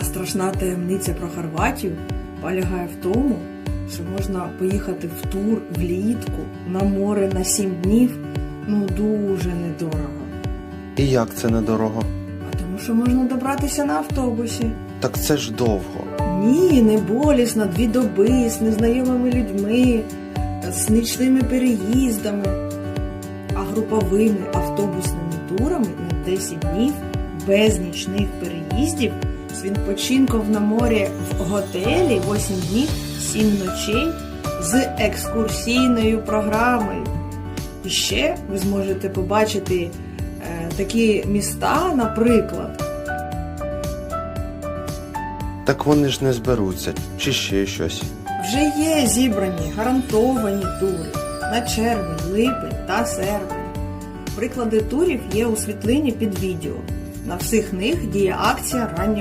А страшна таємниця про Хорватію полягає в тому, що можна поїхати в тур влітку на море на 7 днів, ну дуже недорого. І як це недорого? А тому що можна добратися на автобусі. Так це ж довго. Ні, не болісно, дві доби з незнайомими людьми, з нічними переїздами, а груповими автобусними турами на 10 днів без нічних переїздів з відпочинком на морі в готелі 8 днів, 7 ночей з екскурсійною програмою. І ще ви зможете побачити е, такі міста, наприклад. Так вони ж не зберуться, чи ще щось. Вже є зібрані гарантовані тури на червень, липень та серпень. Приклади турів є у світлині під відео. На всіх них діє акція раннього